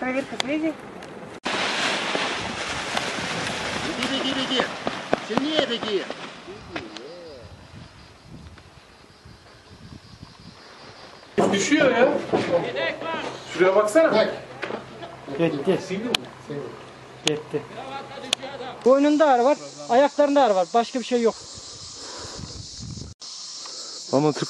Проверка связи. Беги, беги, беги. Сильнее беги. Düşüyor ya. Şuraya baksana. Gitti. Gitti. Boynunda ağrı var, ayaklarında ağrı var. Başka bir şey yok. Ama Türk